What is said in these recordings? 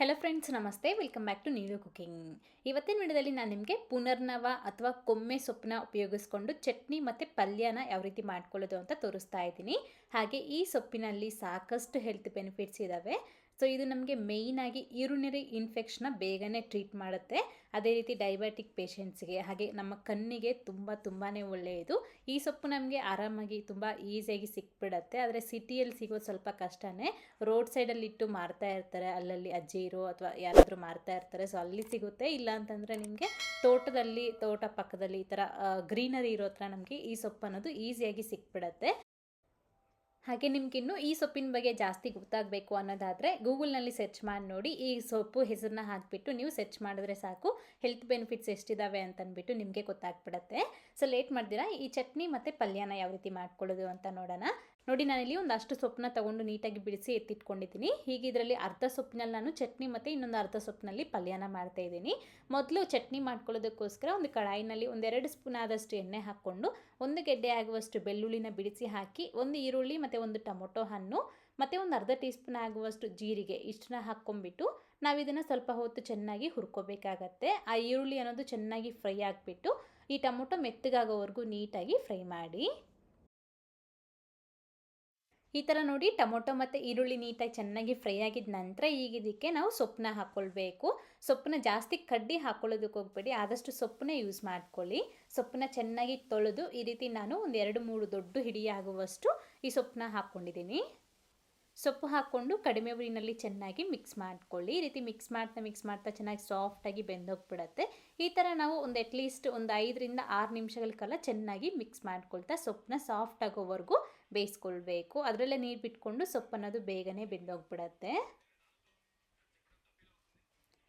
Hello friends ನಮಸ್ತೆ. Welcome back to Neelu cooking ಇವತ್ತಿನ ವಿಡಿಯೋದಲ್ಲಿ ನಾನು ನಿಮಗೆ ಪುನರ್ನವ ಅಥವಾ ಕೊಮ್ಮೆ ಸೊಪ್ಪನ್ನ ಉಪಯೋಗಿಸ್ಕೊಂಡು ಚಟ್ನಿ ಮತ್ತು ಪಲ್ಯನ ಯಾವ ರೀತಿ ಮಾಡ್ಕೊಳ್ಳೋದು ಅಂತ ತೋರಿಸ್ತಾ ಇದ್ದೀನಿ. ಹಾಗೆ ಈ ಸೊಪ್ಪಿನಲ್ಲಿ ಸಾಕಷ್ಟು ಹೆಲ್ತ್ ಬೆನಿಫಿಟ್ಸ್ ಇದ್ದಾವೆ ಸೊ ಇದು ನಮಗೆ ಮೇಯ್ನಾಗಿ ಯೂರಿನರಿ ಇನ್ಫೆಕ್ಷನ್ನ ಬೇಗನೆ ಟ್ರೀಟ್ ಮಾಡುತ್ತೆ. ಅದೇ ರೀತಿ ಡಯಾಬಿಟಿಕ್ ಪೇಷಂಟ್ಸ್ಗೆ ಹಾಗೆ ನಮ್ಮ ಕಣ್ಣಿಗೆ ತುಂಬ ತುಂಬಾ ಒಳ್ಳೆಯದು. ಈ ಸೊಪ್ಪು ನಮಗೆ ಆರಾಮಾಗಿ ತುಂಬ ಈಸಿಯಾಗಿ ಸಿಕ್ಬಿಡತ್ತೆ. ಆದರೆ ಸಿಟಿಯಲ್ಲಿ ಸಿಗೋದು ಸ್ವಲ್ಪ ಕಷ್ಟನೇ ರೋಡ್ ಸೈಡಲ್ಲಿ ಇಟ್ಟು ಮಾರ್ತಾ ಇರ್ತಾರೆ, ಅಲ್ಲಲ್ಲಿ ಅಜ್ಜಿರು ಅಥವಾ ಯಾರಾದರೂ ಮಾರ್ತಾ ಇರ್ತಾರೆ ಸೊ ಅಲ್ಲಿ ಸಿಗುತ್ತೆ. ಇಲ್ಲ ಅಂತಂದರೆ ನಿಮಗೆ ತೋಟದಲ್ಲಿ, ತೋಟ ಪಕ್ಕದಲ್ಲಿ ಈ ಥರ ಗ್ರೀನರಿ ಇರೋ ಹತ್ರ ನಮಗೆ ಈ ಸೊಪ್ಪು ಅನ್ನೋದು ಈಸಿಯಾಗಿ ಸಿಕ್ಬಿಡತ್ತೆ. ಹಾಗೆ ನಿಮ್ಗಿನ್ನು ಈ ಸೊಪ್ಪಿನ ಬಗ್ಗೆ ಜಾಸ್ತಿ ಗೊತ್ತಾಗಬೇಕು ಅನ್ನೋದಾದರೆ ಗೂಗಲ್ನಲ್ಲಿ ಸರ್ಚ್ ಮಾಡಿ ನೋಡಿ, ಈ ಸೊಪ್ಪು ಹೆಸರನ್ನ ಹಾಕಿಬಿಟ್ಟು ನೀವು ಸರ್ಚ್ ಮಾಡಿದ್ರೆ ಸಾಕು. ಹೆಲ್ತ್ ಬೆನಿಫಿಟ್ಸ್ ಎಷ್ಟಿದ್ದಾವೆ ಅಂತಂದ್ಬಿಟ್ಟು ನಿಮಗೆ ಗೊತ್ತಾಗ್ಬಿಡತ್ತೆ. So late ಮಾಡ್ದಿರಾ? ಈ ಚಟ್ನಿ ಮತ್ತು ಪಲ್ಯನ ಯಾವ ರೀತಿ ಮಾಡ್ಕೊಳ್ಳೋದು ಅಂತ ನೋಡೋಣ. ನೋಡಿ, ನಾನಿಲ್ಲಿ ಒಂದು ಅಷ್ಟು ಸೊಪ್ಪನ್ನ ತೊಗೊಂಡು ನೀಟಾಗಿ ಬಿಡಿಸಿ ಎತ್ತಿಟ್ಕೊಂಡಿದ್ದೀನಿ. ಹೀಗೆ ಇದರಲ್ಲಿ ಅರ್ಧ ಸೊಪ್ಪಿನಲ್ಲಿ ನಾನು ಚಟ್ನಿ ಮತ್ತು ಇನ್ನೊಂದು ಅರ್ಧ ಸೊಪ್ಪಿನಲ್ಲಿ ಪಲ್ಯನ ಮಾಡ್ತಾ ಇದ್ದೀನಿ. ಮೊದಲು ಚಟ್ನಿ ಮಾಡ್ಕೊಳ್ಳೋದಕ್ಕೋಸ್ಕರ ಒಂದು ಕಡಾಯಿನಲ್ಲಿ ಒಂದೆರಡು ಸ್ಪೂನ್ ಆದಷ್ಟು ಎಣ್ಣೆ ಹಾಕ್ಕೊಂಡು, ಒಂದು ಗೆಡ್ಡೆ ಆಗುವಷ್ಟು ಬೆಳ್ಳುಳ್ಳಿನ ಬಿಡಿಸಿ ಹಾಕಿ, ಒಂದು ಈರುಳ್ಳಿ ಮತ್ತು ಒಂದು ಟೊಮೊಟೊ ಹಣ್ಣು ಮತ್ತು ಒಂದು ಅರ್ಧ ಟೀ ಸ್ಪೂನ್ ಆಗುವಷ್ಟು ಜೀರಿಗೆ ಇಷ್ಟನ್ನ ಹಾಕ್ಕೊಂಬಿಟ್ಟು ನಾವು ಇದನ್ನು ಸ್ವಲ್ಪ ಹೊತ್ತು ಚೆನ್ನಾಗಿ ಹುರ್ಕೋಬೇಕಾಗತ್ತೆ. ಆ ಈರುಳ್ಳಿ ಅನ್ನೋದು ಚೆನ್ನಾಗಿ ಫ್ರೈ ಆಗಿಬಿಟ್ಟು, ಈ ಟೊಮೊಟೊ ಮೆತ್ತಗಾಗೋವರೆಗೂ ನೀಟಾಗಿ ಫ್ರೈ ಮಾಡಿ. ಈ ಥರ ನೋಡಿ ಟೊಮೊಟೊ ಮತ್ತು ಈರುಳ್ಳಿ ನೀಟಾಗಿ ಚೆನ್ನಾಗಿ ಫ್ರೈ ಆಗಿದ ನಂತರ ಈಗ ಇದಕ್ಕೆ ನಾವು ಸೊಪ್ಪನ್ನ ಹಾಕ್ಕೊಳ್ಬೇಕು ಸೊಪ್ಪನ್ನ ಜಾಸ್ತಿ ಕಡ್ಡಿ ಹಾಕ್ಕೊಳ್ಳೋದಕ್ಕೆ ಹೋಗ್ಬೇಡಿ. ಆದಷ್ಟು ಸೊಪ್ಪನ್ನ ಯೂಸ್ ಮಾಡ್ಕೊಳ್ಳಿ. ಸೊಪ್ಪನ್ನ ಚೆನ್ನಾಗಿ ತೊಳೆದು ಈ ರೀತಿ ನಾನು ಒಂದು ಎರಡು ಮೂರು ದೊಡ್ಡ ಹಿಡಿಯಾಗುವಷ್ಟು ಈ ಸೊಪ್ಪನ್ನ ಹಾಕ್ಕೊಂಡಿದ್ದೀನಿ ಸೊಪ್ಪು ಹಾಕ್ಕೊಂಡು ಕಡಿಮೆ ಉರಿನಲ್ಲಿ ಚೆನ್ನಾಗಿ ಮಿಕ್ಸ್ ಮಾಡ್ಕೊಳ್ಳಿ. ಈ ರೀತಿ ಮಿಕ್ಸ್ ಮಾಡ್ತಾ ಮಿಕ್ಸ್ ಮಾಡ್ತಾ ಚೆನ್ನಾಗಿ ಸಾಫ್ಟಾಗಿ ಬೆಂದೋಗ್ಬಿಡತ್ತೆ. ಈ ಥರ ನಾವು ಒಂದು ಅಟ್ಲೀಸ್ಟ್ ಒಂದು ಐದರಿಂದ ಆರು ನಿಮಿಷಗಳ ಕಾಲ ಚೆನ್ನಾಗಿ ಮಿಕ್ಸ್ ಮಾಡ್ಕೊಳ್ತಾ ಸೊಪ್ಪನ್ನ ಸಾಫ್ಟ್ ಆಗೋವರೆಗೂ ಬೇಯಿಸ್ಕೊಳ್ಬೇಕು. ಅದರಲ್ಲೇ ನೀರು ಬಿಟ್ಕೊಂಡು ಸೊಪ್ಪು ಅನ್ನೋದು ಬೇಗನೆ ಬೆಂದೋಗ್ಬಿಡತ್ತೆ.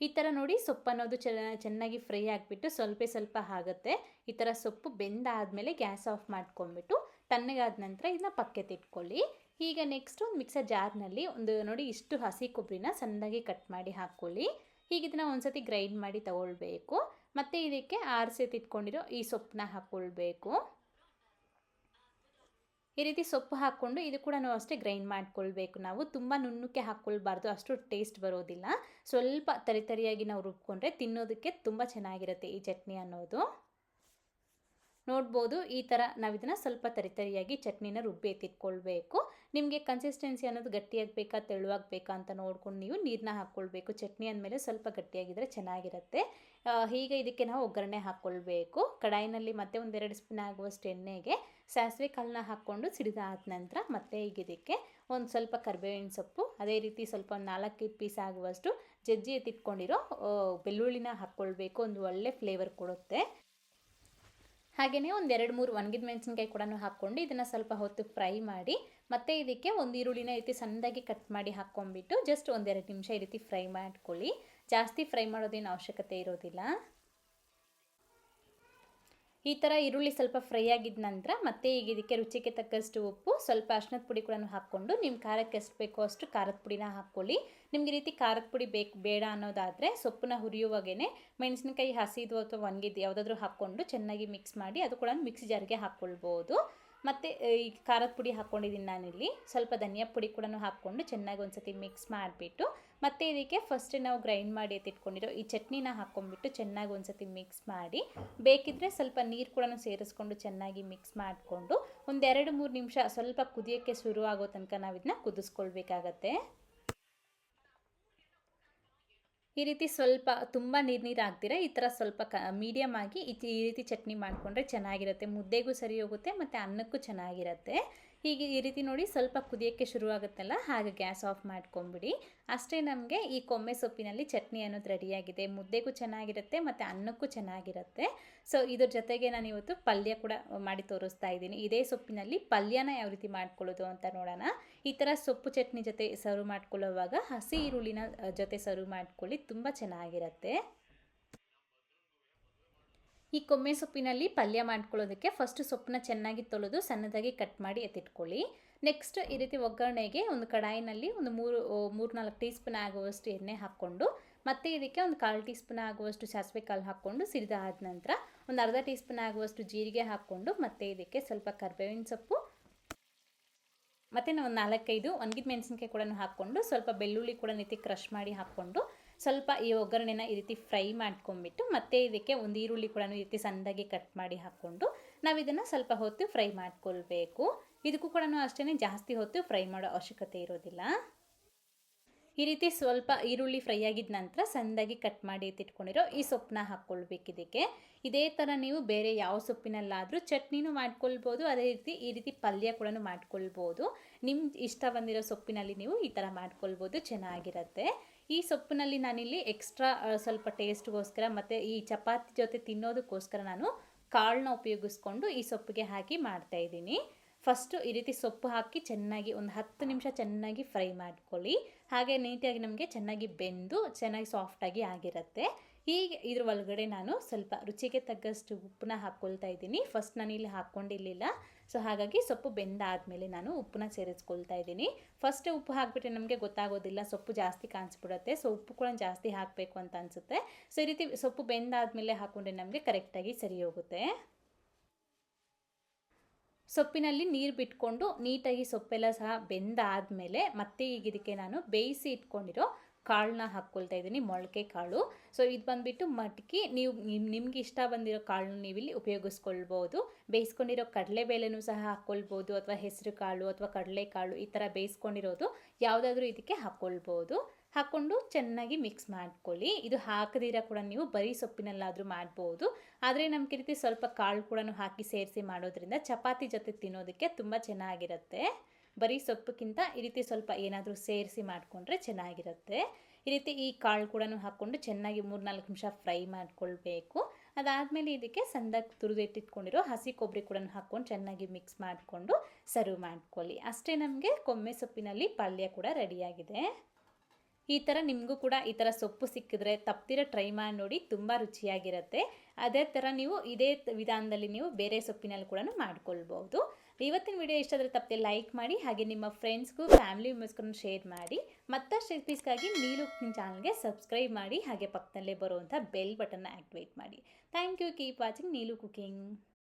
ಈ ಥರ ನೋಡಿ ಸೊಪ್ಪನ್ನೋದು ಚೆನ್ನಾಗಿ ಫ್ರೈ ಆಗಿಬಿಟ್ಟು ಸ್ವಲ್ಪ ಸ್ವಲ್ಪ ಆಗುತ್ತೆ. ಈ ಥರ ಸೊಪ್ಪು ಬೆಂದಾದಮೇಲೆ ಗ್ಯಾಸ್ ಆಫ್ ಮಾಡ್ಕೊಂಡ್ಬಿಟ್ಟು ತಣ್ಣಗಾದ ನಂತರ ಇದನ್ನ ಪಕ್ಕೆ ಇಟ್ಕೊಳ್ಳಿ. ಈಗ ನೆಕ್ಸ್ಟ್ ಒಂದು ಮಿಕ್ಸರ್ ಜಾರ್ನಲ್ಲಿ ಒಂದು ನೋಡಿ ಇಷ್ಟು ಹಸಿ ಕೊಬ್ಬರಿನ ಸಣ್ಣದಾಗಿ ಕಟ್ ಮಾಡಿ ಹಾಕ್ಕೊಳ್ಳಿ ಹೀಗೆ ಇದನ್ನು ಒಂದ್ಸತಿ ಗ್ರೈಂಡ್ ಮಾಡಿ ತಗೊಳ್ಬೇಕು. ಮತ್ತು ಇದಕ್ಕೆ ಆರಿಸಿ ತಿಟ್ಕೊಂಡಿರೋ ಈ ಸೊಪ್ಪನ್ನ ಹಾಕ್ಕೊಳ್ಬೇಕು ಈ ರೀತಿ ಸೊಪ್ಪು ಹಾಕ್ಕೊಂಡು ಇದು ಕೂಡ ನಾವು ಅಷ್ಟೇ ಗ್ರೈಂಡ್ ಮಾಡ್ಕೊಳ್ಬೇಕು. ನಾವು ತುಂಬ ನುಣ್ಣುಕ್ಕೆ ಹಾಕ್ಕೊಳ್ಬಾರ್ದು ಅಷ್ಟು ಟೇಸ್ಟ್ ಬರೋದಿಲ್ಲ. ಸ್ವಲ್ಪ ತರಿತರಿಯಾಗಿ ನಾವು ರುಬ್ಕೊಂಡ್ರೆ ತಿನ್ನೋದಕ್ಕೆ ತುಂಬ ಚೆನ್ನಾಗಿರುತ್ತೆ ಈ ಚಟ್ನಿ ಅನ್ನೋದು. ನೋಡ್ಬೋದು ಈ ಥರ ನಾವು ಇದನ್ನು ಸ್ವಲ್ಪ ತರಿತರಿಯಾಗಿ ಚಟ್ನಿನ ರುಬ್ಬಿ ಎತ್ತಿಟ್ಕೊಳ್ಬೇಕು. ನಿಮಗೆ ಕನ್ಸಿಸ್ಟೆನ್ಸಿ ಅನ್ನೋದು ಗಟ್ಟಿಯಾಗಿ ಬೇಕಾ ತೆಳುವಾಗಿ ಬೇಕಾ ಅಂತ ನೋಡ್ಕೊಂಡು ನೀವು ನೀರನ್ನ ಹಾಕ್ಕೊಳ್ಬೇಕು. ಚಟ್ನಿ ಅಂದಮೇಲೆ ಸ್ವಲ್ಪ ಗಟ್ಟಿಯಾಗಿದ್ದರೆ ಚೆನ್ನಾಗಿರುತ್ತೆ. ಹೀಗೆ ಇದಕ್ಕೆ ನಾವು ಒಗ್ಗರಣೆ ಹಾಕ್ಕೊಳ್ಬೇಕು. ಕಡಾಯಿನಲ್ಲಿ ಮತ್ತೆ ಒಂದೆರಡು ಸ್ಪೂನ್ ಆಗುವಷ್ಟು ಎಣ್ಣೆಗೆ ಸಾಸಿವೆ ಕಾಳನ್ನ ಹಾಕ್ಕೊಂಡು ಸಿಡಿದಾದ ನಂತರ ಮತ್ತೆ ಈಗ ಇದಕ್ಕೆ ಒಂದು ಸ್ವಲ್ಪ ಕರಿಬೇವಿನ ಸೊಪ್ಪು, ಅದೇ ರೀತಿ ಸ್ವಲ್ಪ ನಾಲ್ಕೈದು ಪೀಸ್ ಆಗುವಷ್ಟು ಜಜ್ಜಿ ಎತ್ತಿಟ್ಕೊಂಡಿರೋ ಬೆಳ್ಳುಳ್ಳಿನ ಹಾಕ್ಕೊಳ್ಬೇಕು ಒಂದು ಒಳ್ಳೆ ಫ್ಲೇವರ್ ಕೊಡುತ್ತೆ. ಹಾಗೆಯೇ ಒಂದು ಎರಡು ಮೂರು ಒಣಗಿದ ಮೆಣಸಿನ್ಕಾಯಿ ಕೂಡ ಹಾಕ್ಕೊಂಡು ಇದನ್ನು ಸ್ವಲ್ಪ ಹೊತ್ತು ಫ್ರೈ ಮಾಡಿ, ಮತ್ತೆ ಇದಕ್ಕೆ ಒಂದು ಈರುಳ್ಳಿನ ರೀತಿ ಸಣ್ಣದಾಗಿ ಕಟ್ ಮಾಡಿ ಹಾಕ್ಕೊಂಡ್ಬಿಟ್ಟು ಜಸ್ಟ್ ಒಂದೆರಡು ನಿಮಿಷ ಈ ರೀತಿ ಫ್ರೈ ಮಾಡ್ಕೊಳ್ಳಿ. ಜಾಸ್ತಿ ಫ್ರೈ ಮಾಡೋದೇನು ಅವಶ್ಯಕತೆ ಇರೋದಿಲ್ಲ. ಈ ಥರ ಈರುಳ್ಳಿ ಸ್ವಲ್ಪ ಫ್ರೈ ಆಗಿದ ನಂತರ ಮತ್ತೆ ಈಗ ಇದಕ್ಕೆ ರುಚಿಗೆ ತಕ್ಕಷ್ಟು ಉಪ್ಪು, ಸ್ವಲ್ಪ ಅರ್ಶಿನದ ಪುಡಿ ಕೂಡ ಹಾಕ್ಕೊಂಡು ನಿಮ್ಮ ಖಾರಕ್ಕೆ ಎಷ್ಟು ಬೇಕೋ ಅಷ್ಟು ಖಾರದ ಪುಡಿನ ಹಾಕ್ಕೊಳ್ಳಿ. ನಿಮಗೆ ರೀತಿ ಖಾರದ ಪುಡಿ ಬೇಕು, ಬೇಡ ಅನ್ನೋದಾದರೆ ಸೊಪ್ಪನ್ನ ಹುರಿಯುವಾಗೇ ಮೆಣಸಿನಕಾಯಿ ಹಸಿದು ಅಥವಾ ಒಣಗಿದ್ದು ಯಾವುದಾದ್ರೂ ಹಾಕ್ಕೊಂಡು ಚೆನ್ನಾಗಿ ಮಿಕ್ಸ್ ಮಾಡಿ ಅದು ಕೂಡ ಮಿಕ್ಸಿ ಜಾರಿಗೆ ಹಾಕ್ಕೊಳ್ಬೋದು. ಮತ್ತು ಈ ಖಾರದ ಪುಡಿ ಹಾಕ್ಕೊಂಡಿದ್ದೀನಿ ನಾನಿಲ್ಲಿ. ಸ್ವಲ್ಪ ಧನಿಯಾ ಪುಡಿ ಕೂಡ ಹಾಕ್ಕೊಂಡು ಚೆನ್ನಾಗಿ ಒಂದು ಸತಿ ಮಿಕ್ಸ್ ಮಾಡಿಬಿಟ್ಟು ಮತ್ತು ಇದಕ್ಕೆ ಫಸ್ಟ್ ನಾವು ಗ್ರೈಂಡ್ ಮಾಡಿ ಎತ್ತಿಟ್ಕೊಂಡಿರೋ ಈ ಚಟ್ನಿನ ಹಾಕ್ಕೊಂಡ್ಬಿಟ್ಟು ಚೆನ್ನಾಗಿ ಒಂದ್ಸತಿ ಮಿಕ್ಸ್ ಮಾಡಿ. ಬೇಕಿದ್ದರೆ ಸ್ವಲ್ಪ ನೀರು ಕೂಡ ಸೇರಿಸ್ಕೊಂಡು ಚೆನ್ನಾಗಿ ಮಿಕ್ಸ್ ಮಾಡಿಕೊಂಡು ಒಂದೆರಡು ಮೂರು ನಿಮಿಷ ಸ್ವಲ್ಪ ಕುದಿಯೋಕ್ಕೆ ಶುರು ಆಗೋ ತನಕ ನಾವು ಇದನ್ನ ಕುದಿಸ್ಕೊಳ್ಬೇಕಾಗತ್ತೆ. ಈ ರೀತಿ ಸ್ವಲ್ಪ ತುಂಬ ನೀರು ನೀರು ಹಾಕ್ತೀರಾ? ಈ ಥರ ಸ್ವಲ್ಪ ಕ ಮೀಡಿಯಮ್ ಆಗಿ ಈ ರೀತಿ ಚಟ್ನಿ ಮಾಡಿಕೊಂಡ್ರೆ ಚೆನ್ನಾಗಿರುತ್ತೆ. ಮುದ್ದೆಗೂ ಸರಿ ಹೋಗುತ್ತೆ, ಮತ್ತು ಅನ್ನಕ್ಕೂ ಚೆನ್ನಾಗಿರುತ್ತೆ. ಹೀಗೆ ಈ ರೀತಿ ನೋಡಿ ಸ್ವಲ್ಪ ಕುದಿಯೋಕ್ಕೆ ಶುರುವಾಗುತ್ತಲ್ಲ, ಹಾಗೆ ಗ್ಯಾಸ್ ಆಫ್ ಮಾಡ್ಕೊಂಬಿಡಿ. ಅಷ್ಟೇ ನಮಗೆ ಈ ಕೊಮ್ಮೆ ಸೊಪ್ಪಿನಲ್ಲಿ ಚಟ್ನಿ ಅನ್ನೋದು ರೆಡಿಯಾಗಿದೆ. ಮುದ್ದೆಗೂ ಚೆನ್ನಾಗಿರುತ್ತೆ, ಮತ್ತು ಅನ್ನಕ್ಕೂ ಚೆನ್ನಾಗಿರುತ್ತೆ. ಸೊ ಇದ್ರ ಜೊತೆಗೆ ನಾನು ಇವತ್ತು ಪಲ್ಯ ಕೂಡ ಮಾಡಿ ತೋರಿಸ್ತಾ ಇದ್ದೀನಿ. ಇದೇ ಸೊಪ್ಪಿನಲ್ಲಿ ಪಲ್ಯನ ಯಾವ ರೀತಿ ಮಾಡ್ಕೊಳ್ಳೋದು ಅಂತ ನೋಡೋಣ. ಈ ಥರ ಸೊಪ್ಪು ಚಟ್ನಿ ಜೊತೆ ಸರ್ವ್ ಮಾಡ್ಕೊಳ್ಳೋವಾಗ ಹಸಿ ಈರುಳ್ಳಿನ ಜೊತೆ ಸರ್ವ್ ಮಾಡ್ಕೊಳ್ಳಿ, ತುಂಬ ಚೆನ್ನಾಗಿರುತ್ತೆ. ಈ ಕೊಮ್ಮೆ ಸೊಪ್ಪಿನಲ್ಲಿ ಪಲ್ಯ ಮಾಡ್ಕೊಳ್ಳೋದಕ್ಕೆ ಫಸ್ಟ್ ಸೊಪ್ಪನ್ನ ಚೆನ್ನಾಗಿ ತೊಳೆದು ಸಣ್ಣದಾಗಿ ಕಟ್ ಮಾಡಿ ಎತ್ತಿಟ್ಕೊಳ್ಳಿ. ನೆಕ್ಸ್ಟ್ ಈ ರೀತಿ ಒಗ್ಗರಣೆಗೆ ಒಂದು ಕಡಾಯಿನಲ್ಲಿ ಒಂದು ಮೂರು ಮೂರು ನಾಲ್ಕು ಟೀ ಸ್ಪೂನ್ ಆಗುವಷ್ಟು ಎಣ್ಣೆ ಹಾಕ್ಕೊಂಡು, ಮತ್ತು ಇದಕ್ಕೆ ಒಂದು ಕಾಲು ಟೀ ಸ್ಪೂನ್ ಆಗುವಷ್ಟು ಸಾಸಿವೆ ಕಾಳು ಹಾಕ್ಕೊಂಡು ಸಿರಿದಾದ ನಂತರ ಒಂದು ಅರ್ಧ ಟೀ ಸ್ಪೂನ್ ಆಗುವಷ್ಟು ಜೀರಿಗೆ ಹಾಕ್ಕೊಂಡು, ಮತ್ತು ಇದಕ್ಕೆ ಸ್ವಲ್ಪ ಕರಿಬೇವಿನ ಸೊಪ್ಪು, ಮತ್ತು ನಾವು ನಾಲ್ಕೈದು ಒಣಗಿದ ಮೆಣಸಿನ್ಕಾಯಿ ಕೂಡ ಹಾಕ್ಕೊಂಡು ಸ್ವಲ್ಪ ಬೆಳ್ಳುಳ್ಳಿ ಕೂಡ ನಿತಿ ಕ್ರಷ್ ಮಾಡಿ ಹಾಕ್ಕೊಂಡು ಸ್ವಲ್ಪ ಈ ಒಗ್ಗರಣೆನ ಈ ರೀತಿ ಫ್ರೈ ಮಾಡ್ಕೊಂಡ್ಬಿಟ್ಟು ಮತ್ತೆ ಇದಕ್ಕೆ ಒಂದು ಈರುಳ್ಳಿ ಕೂಡ ಈ ರೀತಿ ಸಣ್ಣದಾಗಿ ಕಟ್ ಮಾಡಿ ಹಾಕ್ಕೊಂಡು ನಾವು ಇದನ್ನು ಸ್ವಲ್ಪ ಹೊತ್ತು ಫ್ರೈ ಮಾಡ್ಕೊಳ್ಬೇಕು. ಇದಕ್ಕೂ ಕೂಡ ಅಷ್ಟೇ ಜಾಸ್ತಿ ಹೊತ್ತು ಫ್ರೈ ಮಾಡೋ ಅವಶ್ಯಕತೆ ಇರೋದಿಲ್ಲ. ಈ ರೀತಿ ಸ್ವಲ್ಪ ಈರುಳ್ಳಿ ಫ್ರೈ ಆಗಿದ ನಂತರ ಸಣ್ಣದಾಗಿ ಕಟ್ ಮಾಡಿ ಎತ್ತಿಟ್ಕೊಂಡಿರೋ ಈ ಸೊಪ್ಪನ್ನ ಹಾಕ್ಕೊಳ್ಬೇಕು ಇದಕ್ಕೆ. ಇದೇ ಥರ ನೀವು ಬೇರೆ ಯಾವ ಸೊಪ್ಪಿನಲ್ಲಾದರೂ ಚಟ್ನಿನೂ ಮಾಡ್ಕೊಳ್ಬೋದು, ಅದೇ ರೀತಿ ಈ ರೀತಿ ಪಲ್ಯ ಕೂಡ ಮಾಡ್ಕೊಳ್ಬೋದು. ನಿಮ್ಮ ಇಷ್ಟ ಬಂದಿರೋ ಸೊಪ್ಪಿನಲ್ಲಿ ನೀವು ಈ ಥರ ಮಾಡ್ಕೊಳ್ಬೋದು, ಚೆನ್ನಾಗಿರುತ್ತೆ. ಈ ಸೊಪ್ಪಿನಲ್ಲಿ ನಾನಿಲ್ಲಿ ಎಕ್ಸ್ಟ್ರಾ ಸ್ವಲ್ಪ ಟೇಸ್ಟ್ಗೋಸ್ಕರ ಮತ್ತು ಈ ಚಪಾತಿ ಜೊತೆ ತಿನ್ನೋದಕ್ಕೋಸ್ಕರ ನಾನು ಕಾಳನ್ನ ಉಪಯೋಗಿಸ್ಕೊಂಡು ಈ ಸೊಪ್ಪಿಗೆ ಹಾಕಿ ಮಾಡ್ತಾಯಿದ್ದೀನಿ ಫಸ್ಟು ಈ ರೀತಿ ಸೊಪ್ಪು ಹಾಕಿ ಚೆನ್ನಾಗಿ ಒಂದು ಹತ್ತು ನಿಮಿಷ ಚೆನ್ನಾಗಿ ಫ್ರೈ ಮಾಡ್ಕೊಳ್ಳಿ. ಹಾಗೆ ನೀಟಾಗಿ ನಮಗೆ ಚೆನ್ನಾಗಿ ಬೆಂದು ಚೆನ್ನಾಗಿ ಸಾಫ್ಟಾಗಿ ಆಗಿರುತ್ತೆ. ಹೀಗೆ ಇದ್ರ ಒಳಗಡೆ ನಾನು ಸ್ವಲ್ಪ ರುಚಿಗೆ ತಗ್ಗಷ್ಟು ಉಪ್ಪನ್ನ ಹಾಕ್ಕೊಳ್ತಾ ಇದ್ದೀನಿ. ಫಸ್ಟ್ ನಾನು ಇಲ್ಲಿ ಹಾಕ್ಕೊಂಡಿರಲಿಲ್ಲ. ಸೊ ಹಾಗಾಗಿ ಸೊಪ್ಪು ಬೆಂದಾದಮೇಲೆ ನಾನು ಉಪ್ಪನ್ನ ಸೇರಿಸ್ಕೊಳ್ತಾ ಇದ್ದೀನಿ. ಫಸ್ಟ್ ಉಪ್ಪು ಹಾಕ್ಬಿಟ್ರೆ ನಮಗೆ ಗೊತ್ತಾಗೋದಿಲ್ಲ, ಸೊಪ್ಪು ಜಾಸ್ತಿ ಕಾಣಿಸ್ಬಿಡುತ್ತೆ ಸೊ ಉಪ್ಪು ಕೂಡ ಜಾಸ್ತಿ ಹಾಕಬೇಕು ಅಂತ ಅನಿಸುತ್ತೆ. ಸೊ ಈ ರೀತಿ ಸೊಪ್ಪು ಬೆಂದಾದಮೇಲೆ ಹಾಕ್ಕೊಂಡ್ರೆ ನಮಗೆ ಕರೆಕ್ಟಾಗಿ ಸರಿ ಹೋಗುತ್ತೆ. ಸೊಪ್ಪಿನಲ್ಲಿ ನೀರು ಬಿಟ್ಕೊಂಡು ನೀಟಾಗಿ ಸೊಪ್ಪೆಲ್ಲ ಸಹ ಬೆಂದಾದಮೇಲೆ ಮತ್ತೆ ಈಗ ಇದಕ್ಕೆ ನಾನು ಬೇಯಿಸಿ ಇಟ್ಕೊಂಡಿರೋ ಕಾಳನ್ನ ಹಾಕ್ಕೊಳ್ತಾ ಇದ್ದೀನಿ, ಮೊಳಕೆ ಕಾಳು. ಸೊ ಇದು ಬಂದುಬಿಟ್ಟು ಮಟ್ಕಿ, ನೀವು ನಿಮ್ಗೆ ಇಷ್ಟ ಬಂದಿರೋ ಕಾಳನ್ನ ನೀವಿಲ್ಲಿ ಉಪಯೋಗಿಸ್ಕೊಳ್ಬೋದು. ಬೇಯಿಸ್ಕೊಂಡಿರೋ ಕಡಲೆಬೇಳೆನೂ ಸಹ ಹಾಕ್ಕೊಳ್ಬೋದು ಅಥವಾ ಹೆಸರು ಕಾಳು, ಅಥವಾ ಕಡಲೆಕಾಳು ಈ ಥರ ಬೇಯಿಸ್ಕೊಂಡಿರೋದು ಯಾವುದಾದ್ರೂ ಇದಕ್ಕೆ ಹಾಕ್ಕೊಳ್ಬೋದು ಹಾಕ್ಕೊಂಡು ಚೆನ್ನಾಗಿ ಮಿಕ್ಸ್ ಮಾಡ್ಕೊಳ್ಳಿ. ಇದು ಹಾಕದಿರ ಕೂಡ ನೀವು ಬರೀ ಸೊಪ್ಪಿನಲ್ಲಾದರೂ ಮಾಡ್ಬೋದು. ಆದರೆ ನಮಗೆ ರೀತಿ ಸ್ವಲ್ಪ ಕಾಳು ಕೂಡ ಹಾಕಿ ಸೇರಿಸಿ ಮಾಡೋದ್ರಿಂದ ಚಪಾತಿ ಜೊತೆ ತಿನ್ನೋದಕ್ಕೆ ತುಂಬ ಚೆನ್ನಾಗಿರುತ್ತೆ. ಬರೀ ಸೊಪ್ಪಕ್ಕಿಂತ ಈ ರೀತಿ ಸ್ವಲ್ಪ ಏನಾದರೂ ಸೇರಿಸಿ ಮಾಡಿಕೊಂಡ್ರೆ ಚೆನ್ನಾಗಿರುತ್ತೆ. ಈ ರೀತಿ ಈ ಕಾಳು ಕೂಡ ಹಾಕ್ಕೊಂಡು ಚೆನ್ನಾಗಿ ಮೂರು ನಾಲ್ಕು ನಿಮಿಷ ಫ್ರೈ ಮಾಡಿಕೊಳ್ಬೇಕು. ಅದಾದಮೇಲೆ ಇದಕ್ಕೆ ಸಣ್ಣದಾಗಿ ತುರಿದಿಟ್ಟಿಟ್ಕೊಂಡಿರೋ ಹಸಿ ಕೊಬ್ಬರಿ ಕೂಡ ಹಾಕ್ಕೊಂಡು ಚೆನ್ನಾಗಿ ಮಿಕ್ಸ್ ಮಾಡಿಕೊಂಡು ಸರ್ವ್ ಮಾಡ್ಕೊಳ್ಳಿ. ಅಷ್ಟೇ ನಮಗೆ ಕೊಮ್ಮೆ ಸೊಪ್ಪಿನಲ್ಲಿ ಪಲ್ಯ ಕೂಡ ರೆಡಿಯಾಗಿದೆ. ಈ ಥರ ನಿಮಗೂ ಕೂಡ ಈ ಥರ ಸೊಪ್ಪು ಸಿಕ್ಕಿದ್ರೆ ತಪ್ತಿರ ಟ್ರೈ ಮಾಡಿ ನೋಡಿ, ತುಂಬ ರುಚಿಯಾಗಿರುತ್ತೆ. ಅದೇ ಥರ ನೀವು ಇದೇ ವಿಧಾನದಲ್ಲಿ ನೀವು ಬೇರೆ ಸೊಪ್ಪಿನಲ್ಲಿ ಕೂಡ ಮಾಡ್ಕೊಳ್ಬೋದು. ಇವತ್ತಿನ ವಿಡಿಯೋ ಇಷ್ಟ ಆದರೆ ತಪ್ಪದೆ ಲೈಕ್ ಮಾಡಿ, ಹಾಗೆ ನಿಮ್ಮ ಫ್ರೆಂಡ್ಸ್ಗೂ ಫ್ಯಾಮಿಲಿ ಮೆಂಬರ್ಸ್ಗೂ ಶೇರ್ ಮಾಡಿ. ಮತ್ತಷ್ಟು ರೆಸಿಪೀಸ್ಗಾಗಿ ನೀಲು ನಿಮ್ಮ ಚಾನಲ್ಗೆ ಸಬ್ಸ್ಕ್ರೈಬ್ ಮಾಡಿ, ಹಾಗೆ ಪಕ್ಕದಲ್ಲೇ ಬರುವಂಥ ಬೆಲ್ ಬಟನ್ನ ಆ್ಯಕ್ಟಿವೇಟ್ ಮಾಡಿ. Thank you keep watching Neelu cooking